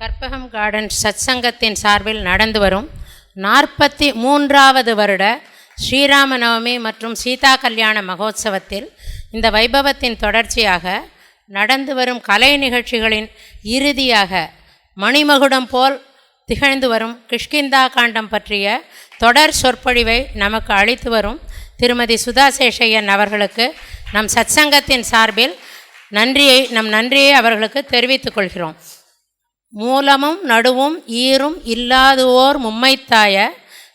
Karpagam garden சத்சங்கத்தின் சார்பில் நடந்து வரும் நாற்பத்தி மூன்றாவது வருட ஸ்ரீராம நவமி மற்றும் சீதா கல்யாண மகோத்சவத்தில் இந்த வைபவத்தின் தொடர்ச்சியாக நடந்து வரும் கலை நிகழ்ச்சிகளின் இறுதியாக மணிமகுடம் போல் திகழ்ந்து வரும் கிஷ்கிந்தா காண்டம் பற்றிய தொடர் சொற்பொழிவை நமக்கு அளித்து வரும் திருமதி சுதா சேஷையன் அவர்களுக்கு நம் சத்சங்கத்தின் சார்பில் நன்றியை நம் நன்றியை அவர்களுக்கு தெரிவித்துக் கொள்கிறோம். மூலமும் நடுவும் ஈரும் இல்லாதுவோர் மும்மைத்தாய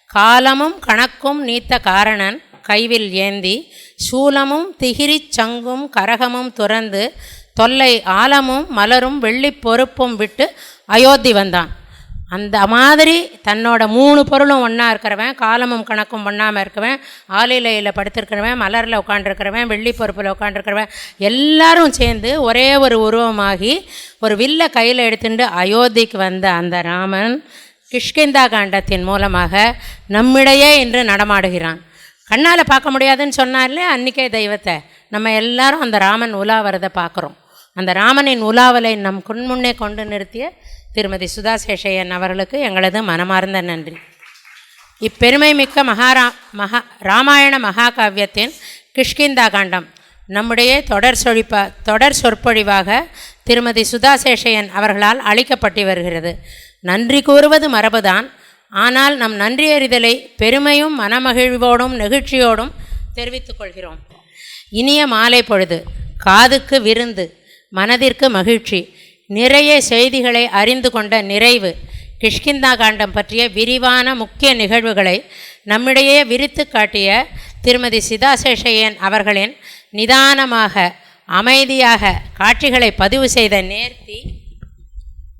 காலமும் கணக்கும் நீத்த காரணன் கைவில் ஏந்தி சூலமும் திகிரிச் சங்கும் கரகமும் துறந்து தொல்லை ஆலமும் மலரும் வெள்ளிப் பொறுப்பும் விட்டு அயோத்தி வந்தான். அந்த மாதிரி தன்னோட மூணு பொருளும் ஒன்றா இருக்கிறவன் காலமும் கணக்கும் பண்ணாமல் இருக்கவன் ஆலையிலையில் படுத்திருக்கிறவன் மலரில் உட்காண்டிருக்கிறவன் வெள்ளி பொறுப்பில் உட்காண்டிருக்கிறவன் எல்லாரும் சேர்ந்து ஒரே ஒரு உருவமாகி ஒரு வில்ல கையில் எடுத்துட்டு அயோத்திக்கு வந்த அந்த ராமன் கிஷ்கிந்தா காண்டத்தின் மூலமாக நம்மிடையே இன்று நடமாடுகிறான். கண்ணால் பார்க்க முடியாதுன்னு சொன்னார்லே அன்றைக்கே தெய்வத்தை. நம்ம எல்லாரும் அந்த ராமன் உலாவரதை பார்க்குறோம். அந்த ராமனின் உலாவலை நம் கண்முன்னே கொண்டு நிறுத்திய திருமதி சுதா சேஷையன் அவர்களுக்கு எங்களது மனமார்ந்த நன்றி. இப்பெருமை மிக்க மகாரா மகா ராமாயண மகாகாவியத்தின் கிஷ்கிந்தா காண்டம். நம்முடைய தொடர் சொழிப்ப தொடர் சொற்பொழிவாக திருமதி சுதா சேஷையன் அவர்களால் அளிக்கப்பட்டு வருகிறது. நன்றி கூறுவது மரபுதான். ஆனால் நம் நன்றியறிதலை பெருமையும் மனமகிழ்வோடும் நெகிழ்ச்சியோடும் தெரிவித்துக் கொள்கிறோம். இனிய மாலை பொழுது காதுக்கு விருந்து மனதிற்கு மகிழ்ச்சி நிறைய செய்திகளை அறிந்து கொண்ட நிறைவு கிஷ்கிந்தா காண்டம் பற்றிய விரிவான முக்கிய நிகழ்வுகளை நம்மிடையே விரித்து காட்டிய திருமதி சிதாசேஷையன் அவர்களின் நிதானமாக அமைதியாக காட்சிகளை பதிவு செய்த நேர்த்தி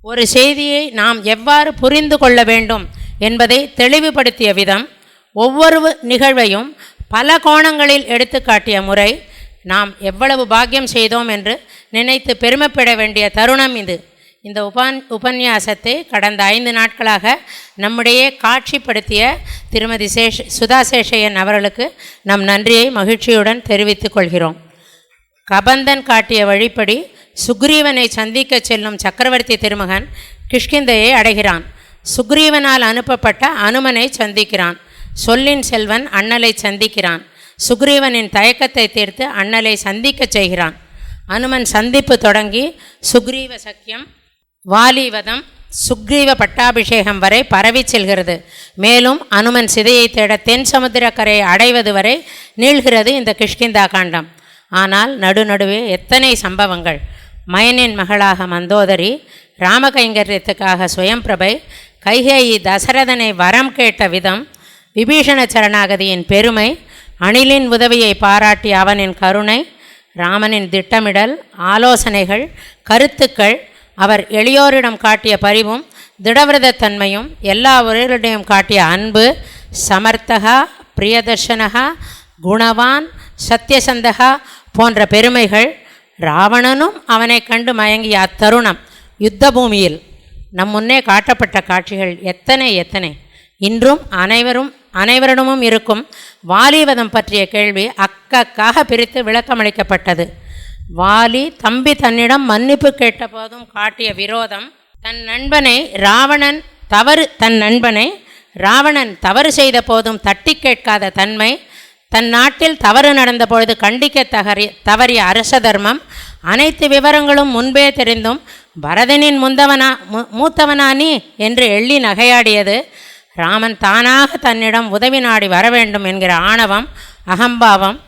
ஒரு செய்தியை நாம் எவ்வாறு புரிந்து கொள்ள வேண்டும் என்பதை தெளிவுபடுத்திய விதம் ஒவ்வொரு நிகழ்வையும் பல கோணங்களில் எடுத்து காட்டிய முறை நாம் எவ்வளவு பாக்கியம் செய்தோம் என்று நினைத்து பெருமைப்பட வேண்டிய தருணம் இது. இந்த உபன் உபன்யாசத்தை கடந்த ஐந்து நாட்களாக நம்முடைய காட்சிப்படுத்திய திருமதி சேஷ் சுதா சேஷையன் அவர்களுக்கு நம் நன்றியை மகிழ்ச்சியுடன் தெரிவித்துக் கொள்கிறோம். கபந்தன் காட்டிய வழிப்படி சுக்ரீவனை சந்திக்கச் செல்லும் சக்கரவர்த்தி திருமகன் கிஷ்கிந்தையை அடைகிறான். சுக்ரீவனால் அனுப்பப்பட்ட அனுமனை சந்திக்கிறான். சொல்லின் செல்வன் அண்ணலை சந்திக்கிறான். சுக்ரீவனின் தயக்கத்தை தீர்த்து அண்ணலை சந்திக்கச் செய்கிறான். அனுமன் சந்திப்பு தொடங்கி சுக்ரீவ சக்கியம் வாலிவதம் சுக்ரீவ பட்டாபிஷேகம் வரை பரவி செல்கிறது. மேலும் அனுமன் சிதையை தேட தென் சமுத்திரக்கரையை அடைவது வரை நீள்கிறது இந்த கிஷ்கிந்தா காண்டம். ஆனால் நடுநடுவே எத்தனை சம்பவங்கள். மயனின் மகளாக மந்தோதரி ராமகைங்கரியத்துக்காக சுயம்பிரபை கைகேயி தசரதனை வரம் கேட்ட விதம் விபீஷண சரணாகதியின் பெருமை அணிலின் உதவியை பாராட்டி அவனின் கருணை ராமனின் திட்டமிடல் ஆலோசனைகள் கருத்துக்கள் அவர் எளியோரிடம் காட்டிய பரிவும் திடவிரதத்தன்மையும் எல்லா உரைகளிடையும் காட்டிய அன்பு சமர்த்தகா பிரியதர்ஷனகா குணவான் சத்தியசந்தகா போன்ற பெருமைகள் ராவணனும் அவனை கண்டு மயங்கிய அத்தருணம் யுத்த பூமியில் நம் முன்னே காட்டப்பட்ட காட்சிகள் எத்தனை எத்தனை? இன்றும் அனைவரும் அனைவரிடமும் இருக்கும் வாலிவதம் பற்றிய கேள்வி அக்கக்காக பிரித்து விளக்கமளிக்கப்பட்டது. வாலி தம்பி தன்னிடம் மன்னிப்பு கேட்டபோதும் காட்டிய விரோதம் தன் நண்பனை ராவணன் தவறு தன் நண்பனை ராவணன் தவறு செய்த போதும் தட்டி கேட்காத தன்மை தன் நாட்டில் தவறு நடந்தபொழுது கண்டிக்க தகறி தவறிய அரச தர்மம் அனைத்து விவரங்களும் முன்பே தெரிந்தும் பரதனின் முந்தவனா மூ மூத்தவனா நீ? என்று எள்ளி நகையாடியது. ராமன் தானாக தன்னிடம் உதவி நாடி வர வேண்டும் என்கிற ஆணவம் அகம்பாவம்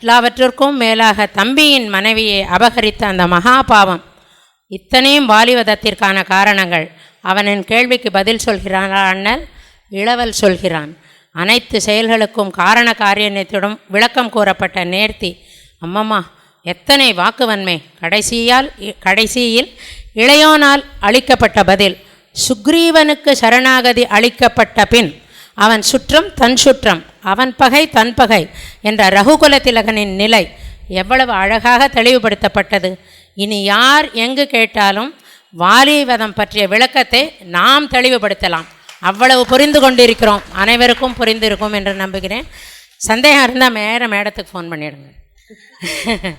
எல்லாவற்றிற்கும் மேலாக தம்பியின் மனைவியை அபகரித்த அந்த மகாபாவம் இத்தனையும் வாலிவதத்திற்கான காரணங்கள். அவனின் கேள்விக்கு பதில் சொல்கிறான் அண்ணல்? இளவல் சொல்கிறான். அனைத்து செயல்களுக்கும் காரண காரியத்திடம் விளக்கம் கூறப்பட்ட நேர்த்தி. அம்மம்மா எத்தனை வாக்குவன்மை கடைசியால் கடைசியில் இளையோனால் அளிக்கப்பட்ட பதில். சுக்ரீவனுக்கு சரணாகதி அளிக்கப்பட்ட பின் அவன் சுற்றம் தன் சுற்றம் அவன் பகை தன் பகை என்ற ரகுகுல திலகனின் நிலை எவ்வளவு அழகாக தெளிவுபடுத்தப்பட்டது. இனி யார் எங்கு கேட்டாலும் வாலிவதம் பற்றிய விளக்கத்தை நாம் தெளிவுபடுத்தலாம். அவ்வளவு புரிந்து கொண்டிருக்கிறோம். அனைவருக்கும் புரிந்திருக்கும் என்று நம்புகிறேன். சந்தேகம் இருந்தால் மேற மேடத்துக்கு ஃபோன் பண்ணிடுங்க.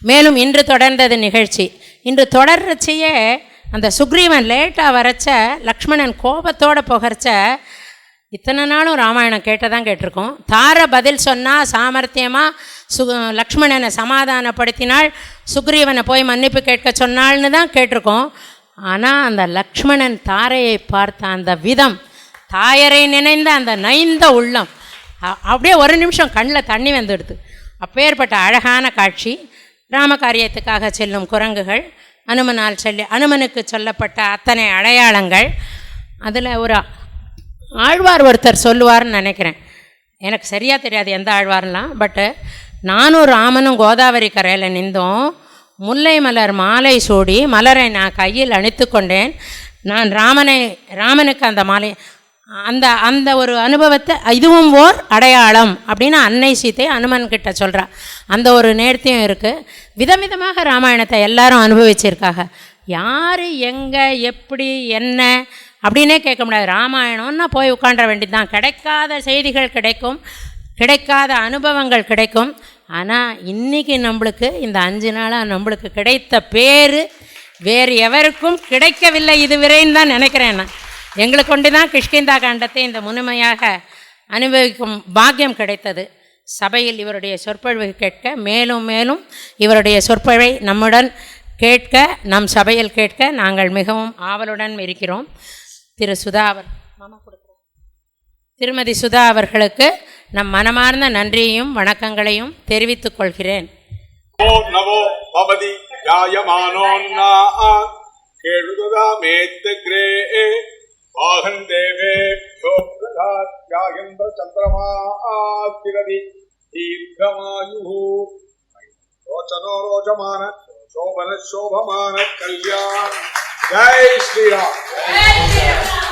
மேலும் இன்று தொடர்ந்தது நிகழ்ச்சி. இன்று தொடர்ச்சியே அந்த சுக்ரீவன் லேட்டாக வரச்ச லக்ஷ்மணன் கோபத்தோடு புகர்ச்ச இத்தனை நாளும் ராமாயணம் கேட்டதான் கேட்டிருக்கோம். தார பதில் சொன்னால் சாமர்த்தியமாக சு லக்ஷ்மணனை சமாதானப்படுத்தினாள் சுக்ரீவனை போய் மன்னிப்பு கேட்க சொன்னாள்னு தான் கேட்டிருக்கோம். ஆனால் அந்த லக்ஷ்மணன் தாரையை பார்த்த அந்த விதம் தாயரை நினைந்த அந்த நைந்த உள்ளம் அப்படியே ஒரு நிமிஷம் கண்ணில் தண்ணி வந்துடுது. அப்பேற்பட்ட அழகான காட்சி. ராமகாரியத்துக்காக செல்லும் குரங்குகள் அனுமனால் சொல்லி அனுமனுக்கு சொல்லப்பட்ட அத்தனை அடையாளங்கள் அதில் ஒரு ஆழ்வார் ஒருத்தர் சொல்லுவார்னு நினைக்கிறேன். எனக்கு சரியாக தெரியாது எந்த ஆழ்வார்லாம் பட்டு நானும் ராமனும் கோதாவரி கரையில் நின்றோம். முல்லை மலர் மாலை சூடி மலரை நான் கையில் அணித்து கொண்டேன். நான் ராமனை ராமனுக்கு அந்த மாலை அந்த அந்த ஒரு அனுபவத்தை இதுவும் ஓர் அடையாளம் அப்படின்னு அன்னை சீத்தை அனுமன்கிட்ட சொல்கிறா அந்த ஒரு நேர்த்தியும் இருக்குது விதவிதமாக ராமாயணத்தை எல்லாரும் அனுபவிச்சிருக்காங்க. யார் எங்கே எப்படி என்ன அப்படின்னே கேட்க முடியாது. ராமாயணம்னா போய் உட்காண்ட வேண்டியது தான் கிடைக்காத செய்திகள் கிடைக்கும். கிடைக்காத அனுபவங்கள் கிடைக்கும். ஆனால் இன்றைக்கி நம்மளுக்கு இந்த அஞ்சு நாளாக நம்மளுக்கு கிடைத்த பேர் வேறு எவருக்கும் கிடைக்கவில்லை. இதுவரைன்னு தான் நினைக்கிறேன் நான். எங்களை கொண்டு தான் கிஷ்கிந்தா காண்டத்தை இந்த முழுமையாக அனுபவிக்கும் பாக்கியம் கிடைத்தது. சபையில் இவருடைய சொற்பொழிவு கேட்க மேலும் மேலும் இவருடைய சொற்பொழிவை நம்முடன் கேட்க நம் சபையில் கேட்க நாங்கள் மிகவும் ஆவலுடன் இருக்கிறோம். திரு சுதா அவர் திருமதி சுதா அவர்களுக்கு நம் மனமார்ந்த நன்றியையும் வணக்கங்களையும் தெரிவித்துக் கொள்கிறேன். ஆகன் தேவேபியோ பிரதாத்யாயந்திர சந்திரமா ஆத்திரதி தீர்க்கமாயு ரோச்சனோ ரோச்சமான சோபன சோபமான கல்யாண். ஜெய் ஸ்ரீராம்.